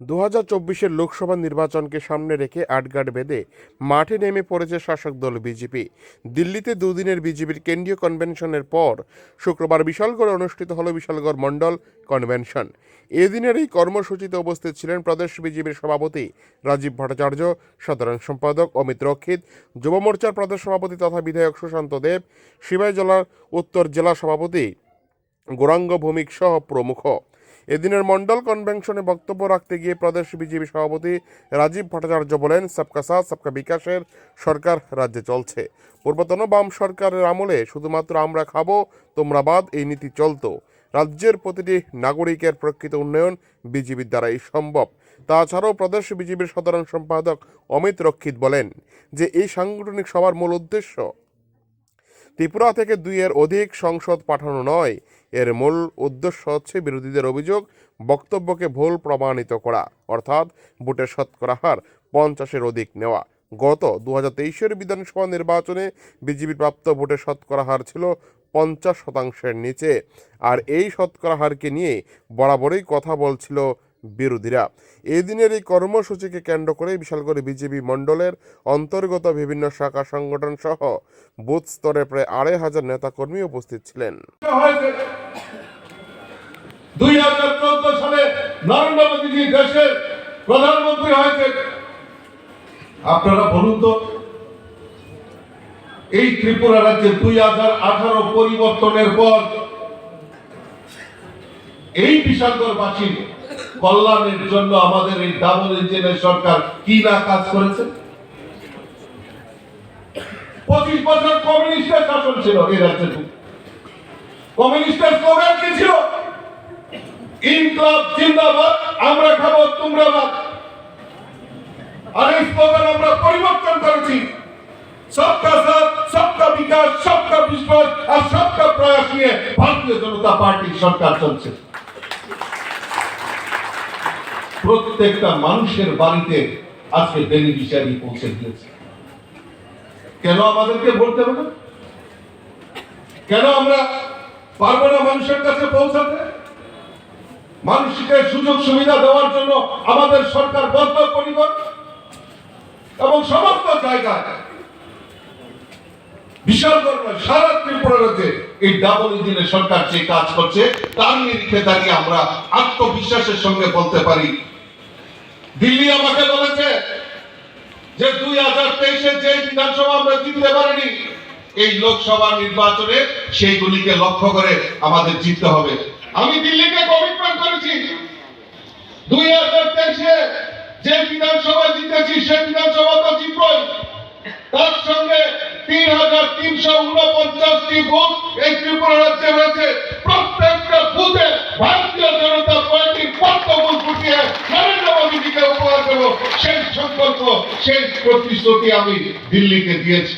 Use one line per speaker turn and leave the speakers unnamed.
দু হাজার চব্বিশের লোকসভা নির্বাচনকে সামনে রেখে আটগাট বেঁধে মাঠে নেমে পড়েছে শাসক দল বিজেপি। দিল্লিতে দুদিনের বিজেপির কেন্দ্রীয় কনভেনশনের পর শুক্রবার বিশালগড়ে অনুষ্ঠিত হলো বিশালগড় মণ্ডল কনভেনশন এদিনের এই কর্মসূচিতে উপস্থিত ছিলেন প্রদেশ বিজেপির সভাপতি রাজীব ভট্টাচার্য, সাধারণ সম্পাদক অমিত রক্ষিত, যুব মোর্চার প্রদেশ সভাপতি তথা বিধায়ক সুশান্ত দেব, সিবাই জেলার উত্তর জেলা সভাপতি গৌরাঙ্গ ভৌমিক সহ প্রমুখ। এদিনের মন্ডল কনভেনশনে বক্তব্য রাখতে গিয়ে প্রদেশ বিজেপি সভাপতি রাজীব ভট্টাচার্য বলেন, সবকা সাথ, সবকা বিকাশের সরকার রাজ্যে চলছে। পূর্বতন বাম সরকারের আমলে শুধুমাত্র আমরা খাব, তোমরা বাদ, এই নীতি চলতো। রাজ্যের প্রতিটি নাগরিকের প্রকৃত উন্নয়ন বিজেপির দ্বারাই সম্ভব। তাছাড়াও প্রদেশ বিজেপির সাধারণ সম্পাদক অমিত রক্ষিত বলেন যে, এই সাংগঠনিক সভার মূল উদ্দেশ্য ত্রিপুরা থেকে দুইয়ের অধিক সংসদ পাঠানো নয়। এর মূল উদ্দেশ্য হচ্ছে বিরোধীদের অভিযোগ, বক্তব্যকে ভুল প্রমাণিত করা, অর্থাৎ ভোটের শতকরা হার পঞ্চাশের অধিক নেওয়া। গত দু হাজার তেইশের বিধানসভা নির্বাচনে বিজেপি প্রাপ্ত ভোটের শতকরা হার ছিল পঞ্চাশ শতাংশের নিচে। আর এই শতকরা হারকে নিয়ে বরাবরই কথা বলছিল বিরোধীরা। এই দিনের এই কর্মসূচিকে কেন্দ্র করে বিশালগড় বিজেপি মণ্ডলের অন্তর্গত বিভিন্ন শাখা সংগঠন সহ বুথ স্তরে প্রায় আড়াই হাজার নেতাকর্মী উপস্থিত ছিলেন।
দুই হাজার চোদ্দ সালে নরেন্দ্র মোদীজি দেশের প্রধানমন্ত্রী হয়েছে আপনারা বলুন তো, এই ত্রিপুরা রাজ্যে দুই হাজার আঠারো পরিবর্তনের পর এই বিশালগড়বাসীর কল্যাণের জন্য আমাদের এই ডাবল ইঞ্জিনের সরকার কি না কাজ করেছে? পঁচিশ বছর কমিউনিস্টের শাসন ছিল এই রাজ্যের কমিউনিস্টের স্লোগান কি ছিল? ইনকলাব জিন্দাবাদ, আমরা খাব তোমরা বাদ। আর এই স্লোগান আমরা পরিবর্তন করেছি। সবকা সাথ, সবকা বিকাশ, সবকা বিশ্বাস আর সবকা প্রয়াস নিয়ে ভারতীয় জনতা পার্টির সরকার চলছে। প্রত্যেকটা মানুষের বাড়িতে আজকে বেনিফিশিয়ারি পৌঁছে দিয়েছে। কেন আমাদেরকে বলতে হবে না? কেন আমরা পারব না মানুষের কাছে পৌঁছাতে? মানুষকে সুযোগ সুবিধা দেওয়ার জন্য আমাদের সরকার বদ্ধ পরিবার এবং সমস্ত জায়গায়, বিশাল সারা ত্রিপুরা এই ডাবল ইঞ্জিনের সরকার যে কাজ করছে, তার নিরিখে দাঁড়িয়ে আমরা আত্মবিশ্বাসের সঙ্গে বলতে পারি। দিল্লি আমাকে বলেছে যে দুই হাজার তেইশে যে বিধানসভা আমরা জিততে পারিনি, এই লোকসভা নির্বাচনে সেইগুলিকে লক্ষ্য করে আমাদের জিততে হবে। আমি দিল্লিকে কমিটমেন্ট করেছি। দুই হাজার তেইশে যে বিধানসভা জিতেছি সেই বিধানসভা তো জিতবই তার সঙ্গে তিন হাজার তিনশো উনপঞ্চাশটি বুথ এই ত্রিপুরা রাজ্যে রয়েছে। প্রত্যেকটা বুথে ভারতীয় জনতা পার্টির পদ্মবুল ফুটিয়ে নরেন্দ্র মোদীজিকে উপহার দেবো। সেই সংকল্প, সেই প্রতিশ্রুতি আমি দিল্লিকে দিয়েছি।